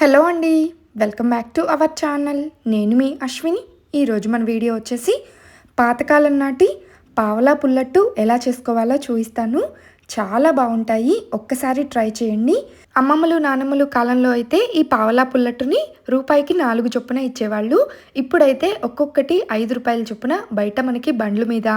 Hello అండి welcome back to our channel. నేను మీ అశ్విని. ఈరోజు మన వీడియో వచ్చేసి పాతకాలం నాటి పావలా పుల్లట్టు ఎలా చేసుకోవాలో చూపిస్తాను. చాలా బాగుంటాయి. ఒక్కసారి ట్రై చేయండి. అమ్మమ్మలు నానమ్మలు కాలంలో అయితే ఈ పావలా పుల్లట్టుని రూపాయికి నాలుగు చొప్పున ఇచ్చేవాళ్ళు. ఇప్పుడైతే ఒక్కొక్కటి ఐదు రూపాయల చొప్పున బయట మనకి బండ్ల మీద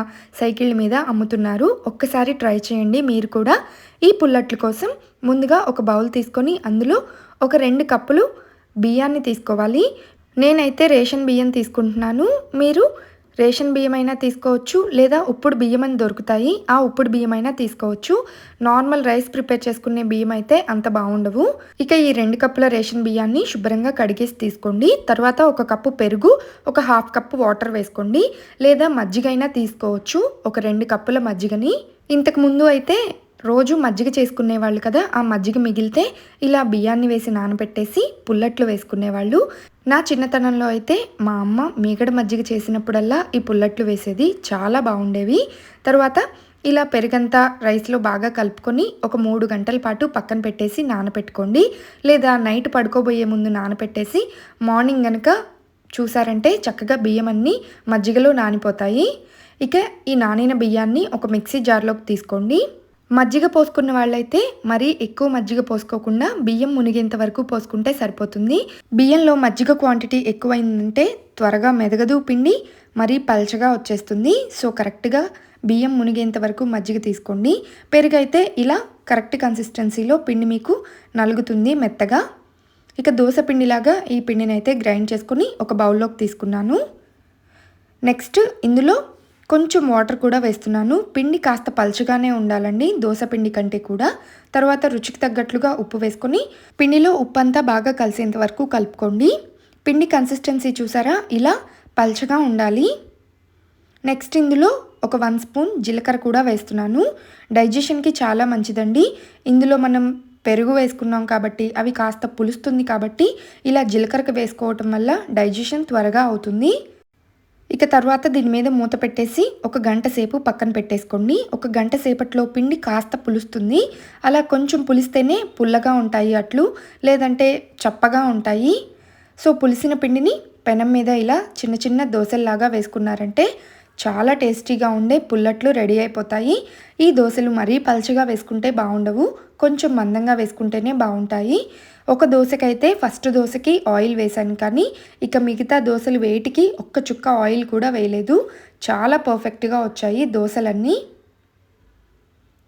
సైకిళ్ళ మీద అమ్ముతున్నారు. ఒక్కసారి ట్రై చేయండి మీరు కూడా. ఈ పుల్లట్ల కోసం ముందుగా ఒక బౌల్ తీసుకొని అందులో ఒక రెండు కప్పులు బియ్యాన్ని తీసుకోవాలి. నేనైతే రేషన్ బియ్యం తీసుకుంటున్నాను. మీరు రేషన్ బియ్యం అయినా తీసుకోవచ్చు లేదా ఉప్పుడు బియ్యం అని దొరుకుతాయి. ఆ ఉప్పుడు బియ్యం అయినా తీసుకోవచ్చు. నార్మల్ రైస్ ప్రిపేర్ చేసుకునే బియ్యం అయితే అంత బాగుండవు. ఇక ఈ రెండు కప్పుల రేషన్ బియ్యాన్ని శుభ్రంగా కడిగేసి తీసుకోండి. తర్వాత ఒక కప్పు పెరుగు ఒక హాఫ్ కప్పు వాటర్ వేసుకోండి. లేదా మజ్జిగ అయినా తీసుకోవచ్చు. ఒక రెండు కప్పుల మజ్జిగని. ఇంతకు ముందు అయితే రోజు మజ్జిగ చేసుకునేవాళ్ళు కదా ఆ మజ్జిగ మిగిలితే ఇలా బియ్యాన్ని వేసి నానబెట్టేసి పుల్లట్లు వేసుకునేవాళ్ళు. నా చిన్నతనంలో అయితే మా అమ్మ మీగడ మజ్జిగ చేసినప్పుడల్లా ఈ పుల్లట్లు వేసేది చాలా బాగుండేవి. తర్వాత ఇలా పెరుగంతా రైస్లో బాగా కలుపుకొని ఒక మూడు గంటల పాటు పక్కన పెట్టేసి నానపెట్టుకోండి లేదా నైట్ పడుకోబోయే ముందు నానపెట్టేసి మార్నింగ్ కనుక చూసారంటే చక్కగా బియ్యం అన్నీ మజ్జిగలో నానిపోతాయి. ఇక ఈ నానిన బియ్యాన్ని ఒక మిక్సీ జార్లోకి తీసుకోండి. మజ్జిగ పోసుకున్న వాళ్ళైతే మరీ ఎక్కువ మజ్జిగ పోసుకోకుండా బియ్యం మునిగేంత వరకు పోసుకుంటే సరిపోతుంది. బియ్యంలో మజ్జిగ క్వాంటిటీ ఎక్కువైందంటే త్వరగా మెదగదు పిండి మరీ పల్చగా వచ్చేస్తుంది. సో కరెక్ట్గా బియ్యం మునిగేంత వరకు మజ్జిగ తీసుకోండి. పెరుగైతే ఇలా కరెక్ట్ కన్సిస్టెన్సీలో పిండి మీకు నలుగుతుంది మెత్తగా. ఇక దోశ పిండిలాగా ఈ పిండిని అయితే గ్రైండ్ చేసుకుని ఒక బౌల్లోకి తీసుకున్నాను. నెక్స్ట్ ఇందులో కొంచెం వాటర్ కూడా వేస్తున్నాను. పిండి కాస్త పలుచగానే ఉండాలండి. దోశ పిండి కంటే కూడా. తర్వాత రుచికి తగ్గట్లుగా ఉప్పు వేసుకొని పిండిలో ఉప్పు అంతా బాగా కలిసేంత వరకు కలుపుకోండి. పిండి కన్సిస్టెన్సీ చూసారా? ఇలా పల్చగా ఉండాలి. నెక్స్ట్ ఇందులో ఒక వన్ స్పూన్ జీలకర్ర కూడా వేస్తున్నాను. డైజెషన్కి చాలా మంచిదండి. ఇందులో మనం పెరుగు వేసుకున్నాం కాబట్టి అవి కాస్త పులుస్తుంది కాబట్టి ఇలా జీలకర్రకి వేసుకోవటం వల్ల డైజెషన్ త్వరగా అవుతుంది. ఇక తర్వాత దీని మీద మూత పెట్టేసి ఒక గంట సేపు పక్కన పెట్టేసుకోండి. ఒక గంట సేపట్లో పిండి కాస్త పులుస్తుంది. అలా కొంచెం పులిస్తేనే పుల్లగా ఉంటాయి అట్లు లేదంటే చప్పగా ఉంటాయి. సో పులిసిన పిండిని పెనం మీద ఇలా చిన్న చిన్న దోశల్లాగా వేసుకున్నారంటే చాలా టేస్టీగా ఉండే పుల్లట్లు రెడీ అయిపోతాయి. ఈ దోశలు మరీ పలుచగా వేసుకుంటే బాగుండవు. కొంచెం మందంగా వేసుకుంటేనే బాగుంటాయి. ఒక దోశకైతే ఫస్ట్ దోశకి ఆయిల్ వేశాను కానీ ఇక మిగతా దోశలు వేటికి ఒక్క చుక్క ఆయిల్ కూడా వేయలేదు. చాలా పర్ఫెక్ట్గా వచ్చాయి దోశలన్నీ.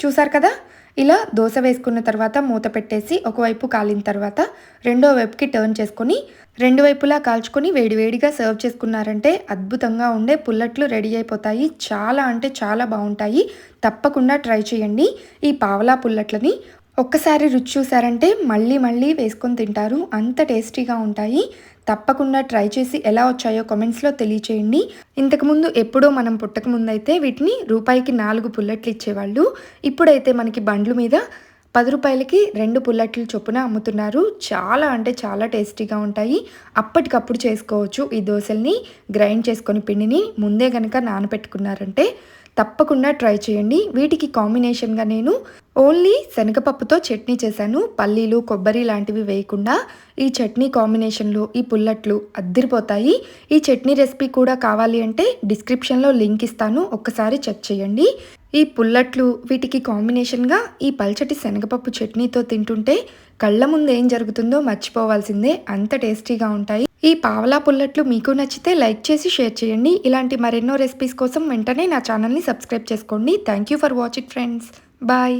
చూసారు కదా? ఇలా దోశ వేసుకున్న తర్వాత మూత పెట్టేసి ఒకవైపు కాలిన తర్వాత రెండో వైపుకి టర్న్ చేసుకొని రెండు వైపులా కాల్చుకొని వేడివేడిగా సర్వ్ చేసుకున్నారంటే అద్భుతంగా ఉండే పుల్లట్లు రెడీ అయిపోతాయి. చాలా అంటే చాలా బాగుంటాయి. తప్పకుండా ట్రై చేయండి. ఈ పావలా పుల్లట్లని ఒక్కసారి రుచి చూసారంటే మళ్ళీ మళ్ళీ వేసుకొని తింటారు. అంత టేస్టీగా ఉంటాయి. తప్పకుండా ట్రై చేసి ఎలా వచ్చాయో కామెంట్స్లో తెలియచేయండి. ఇంతకుముందు ఎప్పుడో మనం పుట్టక ముందైతే వీటిని రూపాయికి నాలుగు పుల్లట్లు ఇచ్చేవాళ్ళు. ఇప్పుడైతే మనకి బండ్ల మీద పది రూపాయలకి రెండు పుల్లట్లు చొప్పున అమ్ముతున్నారు. చాలా అంటే చాలా టేస్టీగా ఉంటాయి. అప్పటికప్పుడు చేసుకోవచ్చు ఈ దోశల్ని. గ్రైండ్ చేసుకొని పిండిని ముందే కనుక నానబెట్టుకున్నారంటే తప్పకుండా ట్రై చేయండి. వీటికి కాంబినేషన్గా నేను ఓన్లీ శనగపప్పుతో చట్నీ చేశాను. పల్లీలు కొబ్బరి లాంటివి వేయకుండా ఈ చట్నీ కాంబినేషన్లు ఈ పుల్లట్లు అద్దరిపోతాయి. ఈ చట్నీ రెసిపీ కూడా కావాలి అంటే డిస్క్రిప్షన్లో లింక్ ఇస్తాను. ఒక్కసారి చెక్ చేయండి. ఈ పుల్లట్లు వీటికి కాంబినేషన్గా ఈ పల్చటి శనగపప్పు చట్నీతో తింటుంటే కళ్ళ ముందు ఏం జరుగుతుందో మర్చిపోవాల్సిందే. అంత టేస్టీగా ఉంటాయి. ఈ పావలా పుల్లట్లు మీకు నచ్చితే లైక్ చేసి షేర్ చేయండి. ఇలాంటి మరెన్నో రెసిపీస్ కోసం వెంటనే నా ఛానల్ని సబ్స్క్రైబ్ చేసుకోండి. Thank you for watching friends bye